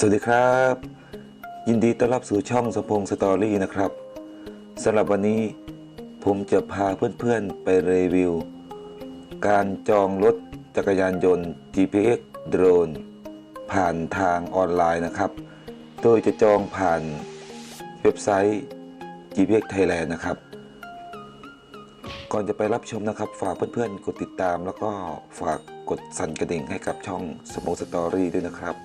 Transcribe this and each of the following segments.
สวัสดีครับ ยินดีต้อนรับสู่ช่องสมพงสตอรี่นะครับสำหรับวันนี้ผมจะพาเพื่อนๆไปรีวิว การจองรถจักรยานยนต์ GPX โดรนผ่านทางออนไลน์นะครับ โดยจะจองผ่านเว็บไซต์ GPX Thailand นะครับ ก่อนจะไปรับชมนะครับ ฝากเพื่อนๆ กดติดตาม แล้วก็ฝากกดสั่นกระดิ่งให้กับช่องสมองสตอรี่ด้วยนะครับ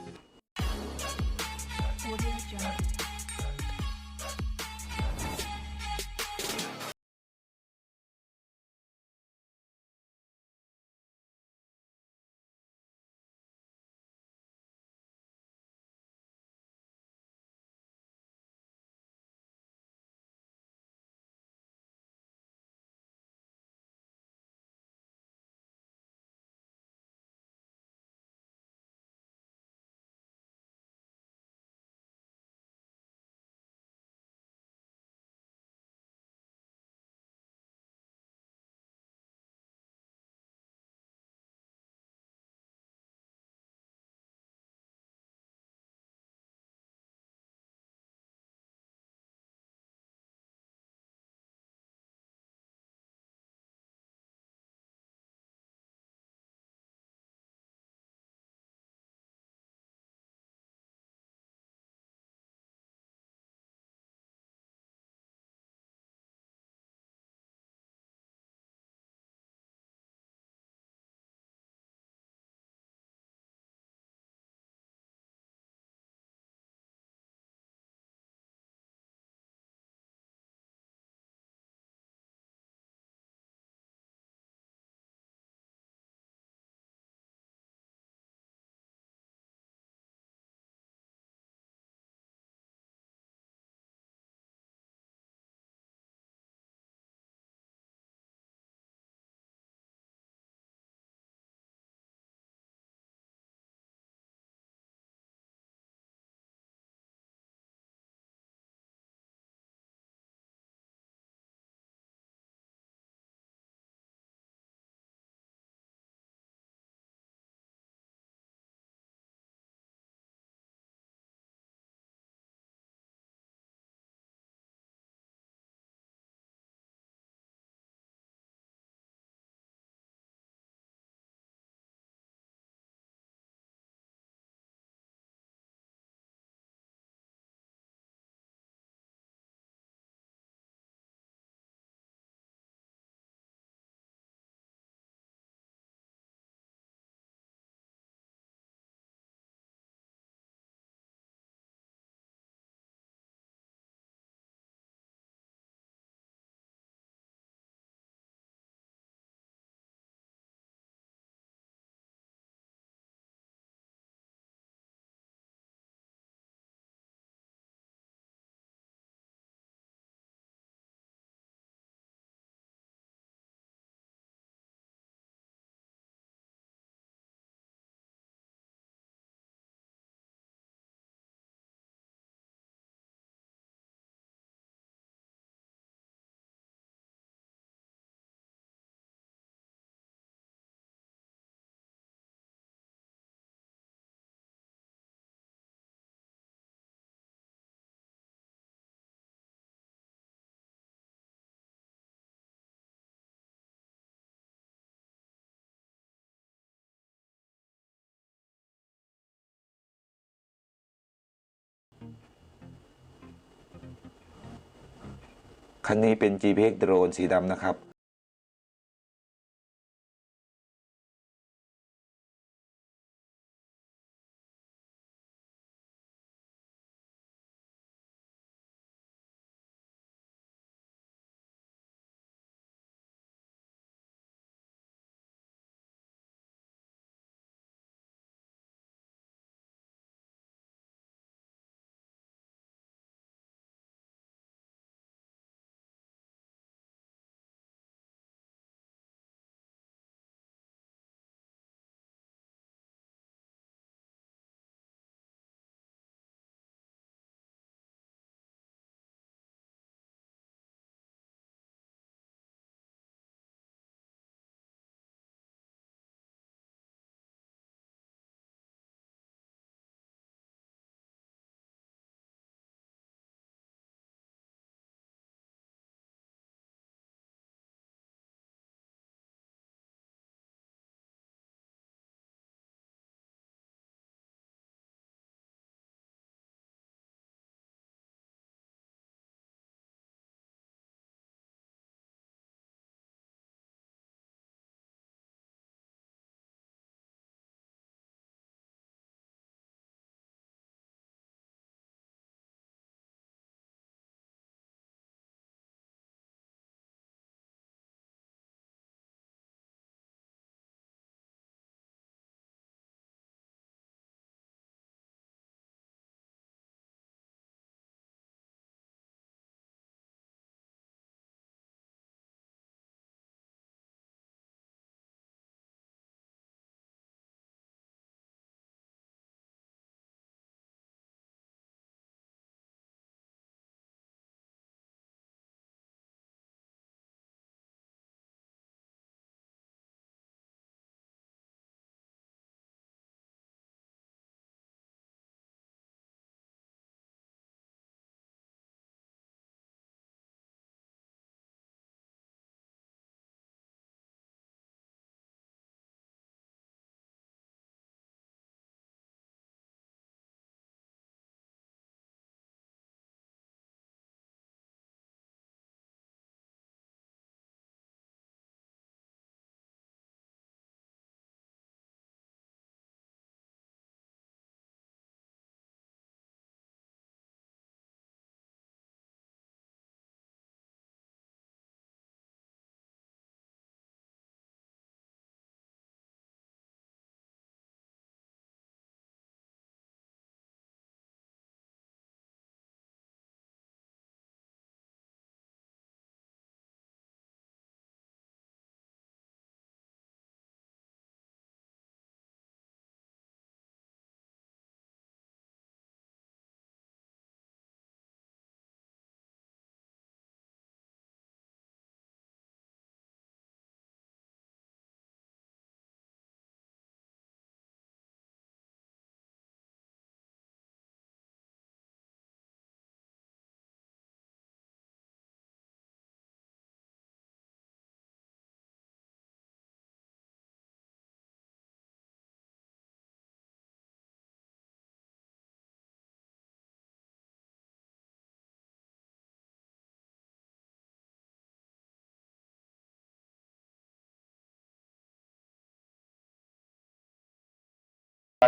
คันนี้เป็น GPX โดรนสีดำนะครับ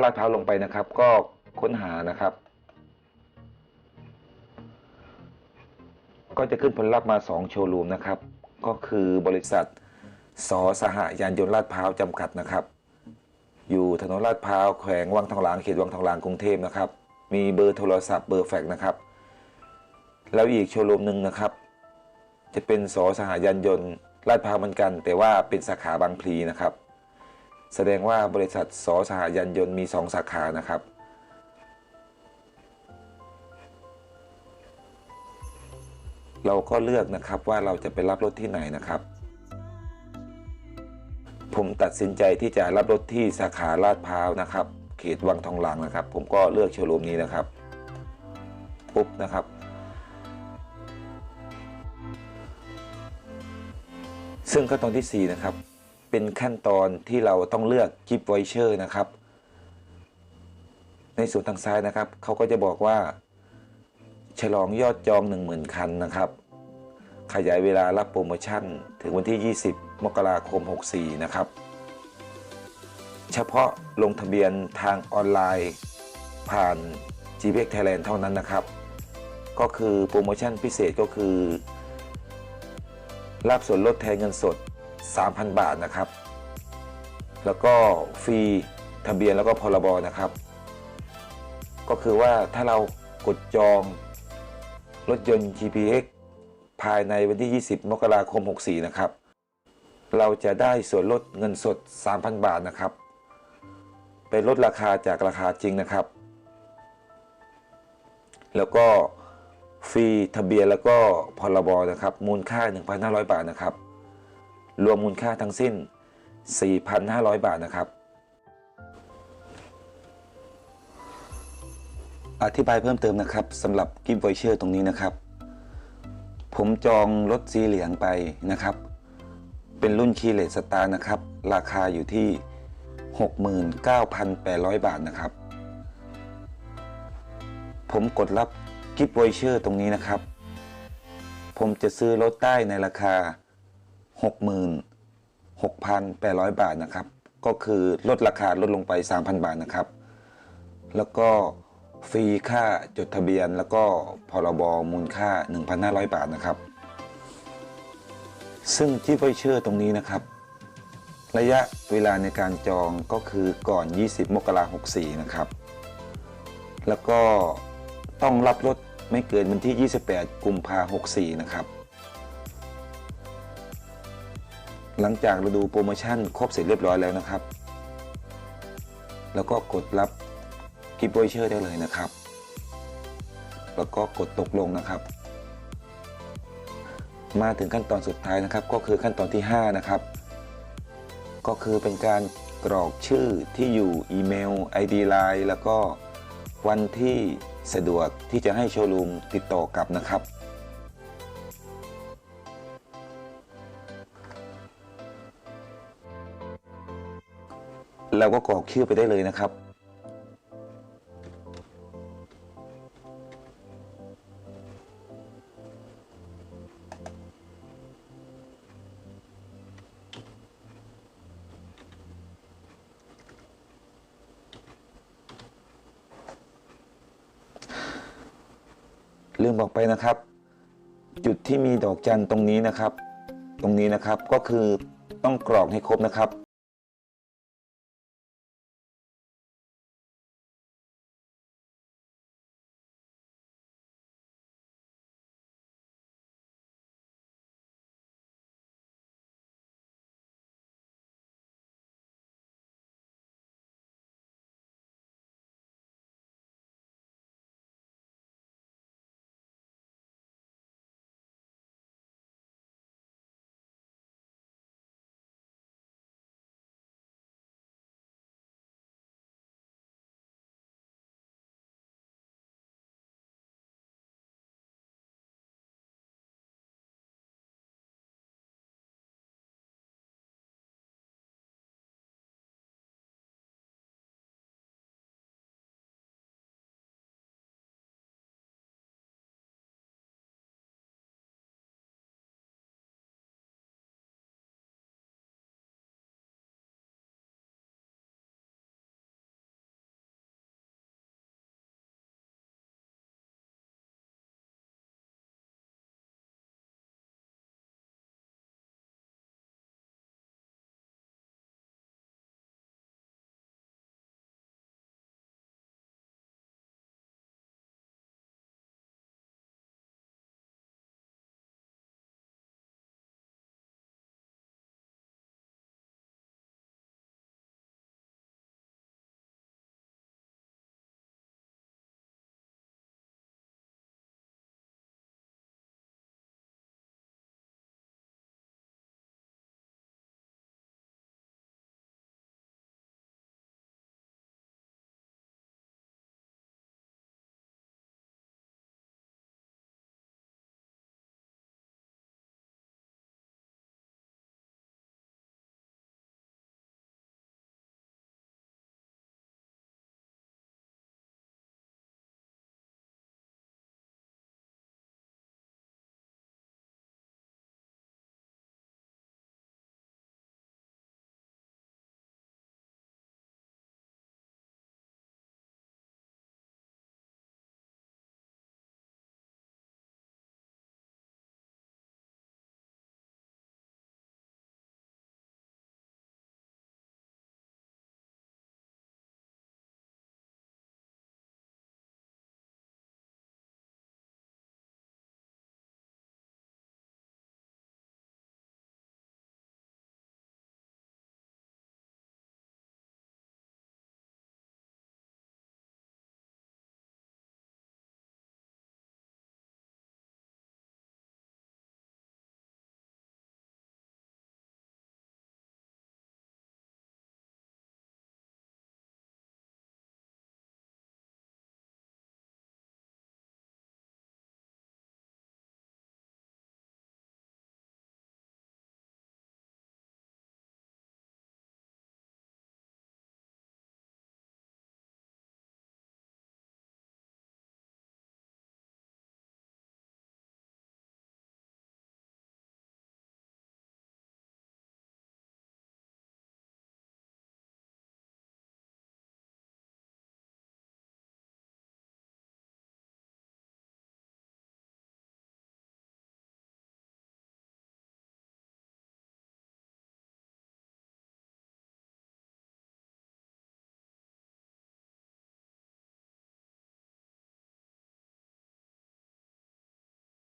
ลาดพร้าวลงไปนะครับ ก็ค้นหานะครับ ก็จะขึ้นผลลัพธ์มา 2 โชว์รูมนะครับ ก็คือบริษัทสอสหยานยนต์ลาดพร้าวจำกัดนะครับ อยู่ถนนลาดพร้าวแขวงวังทองหลางเขตวังทองหลางกรุงเทพนะครับ มีเบอร์โทรศัพท์เบอร์แฟกซ์นะครับ แล้วอีกโชว์รูมหนึ่งนะครับ จะเป็นสอสหยานยนต์ลาดพร้าวเหมือนกัน แต่ว่าเป็นสาขาบางพลีนะครับ แสดงว่าบริษัทสสหยานยนต์มี 2 สาขานะครับ เราก็เลือกนะครับว่าเราจะไปรับรถที่ไหนนะครับ ผมตัดสินใจที่จะรับรถที่สาขาลาดพร้าวนะครับ เขตวังทองหลางนะครับ ผมก็เลือกโชว์รูมนี้นะครับปุ๊บนะครับซึ่งขั้นตอนทีสี่4 นะครับ เป็นขั้นตอนที่เราต้องเลือกกิฟต์ไวเชอร์นะครับ ในส่วนทางซ้ายนะครับ เขาก็จะบอกว่า ฉลองยอดจอง 10,000 คันนะครับ ขยายเวลารับโปรโมชั่น ถึงวันที่ 20 มกราคม 64 นะครับ เฉพาะลงทะเบียนทางออนไลน์ ผ่าน g p x Thailand เท่านั้นนะครับ ก็คือโปรโมชั่นพิเศษก็คือ รับส่วนลดแทนเงินสด 3,000 บาทนะครับ แล้วก็ฟรีทะเบียนแล้วก็พรบนะครับ ก็คือว่าถ้าเรากดจองรถยนต์ GPX ภายในวันที่ 20 มกราคม 64 นะครับ เราจะได้ส่วนลดเงินสด 3,000 บาทนะครับ เป็นลดราคาจากราคาจริงนะครับ แล้วก็ฟรีทะเบียนแล้วก็พรบนะครับ มูลค่า 1,500 บาทนะครับ รวมมูลค่าทั้งสิ้น 4,500 บาทนะครับ อธิบายเพิ่มเติมนะครับสำหรับกิฟต์ไวเชอร์ตรงนี้นะครับ ผมจองรถสีเหลืองไปนะครับ เป็นรุ่นคีเลสตาร์นะครับ ราคาอยู่ที่ 69,800 บาทนะครับ ผมกดรับกิฟต์ไวเชอร์ตรงนี้นะครับ ผมจะซื้อรถได้ในราคา 66,800 บาทนะครับ ก็คือลดราคาลดลงไป 3,000 บาทนะครับ แล้วก็ฟรีค่าจดทะเบียน แล้วก็พรบมูลค่า 1,500 บาทนะครับ ซึ่งที่ไวเชอร์ตรงนี้นะครับ ระยะเวลาในการจองก็คือก่อน 20 มกราคม64 นะครับ แล้วก็ต้องรับรถไม่เกินวันที่ 28 กุมภาพันธ์64 นะครับ หลังจากเราดูโปรโมชั่นครบเสร็จเรียบร้อยแล้วนะครับ แล้วก็กดรับกิฟต์วอเชอร์ได้เลยนะครับ แล้วก็กดตกลงนะครับ มาถึงขั้นตอนสุดท้ายนะครับ ก็คือขั้นตอนที่ 5 นะครับ ก็คือเป็นการกรอกชื่อที่อยู่อีเมล ID Line แล้วก็วันที่สะดวกที่จะให้โชว์รูมติดต่อกลับนะครับ เราก็กรอกชื่อไปได้เลยนะครับ ลืมบอกไปนะครับ จุดที่มีดอกจันตรงนี้นะครับ ตรงนี้นะครับก็คือต้องกรอกให้ครบนะครับ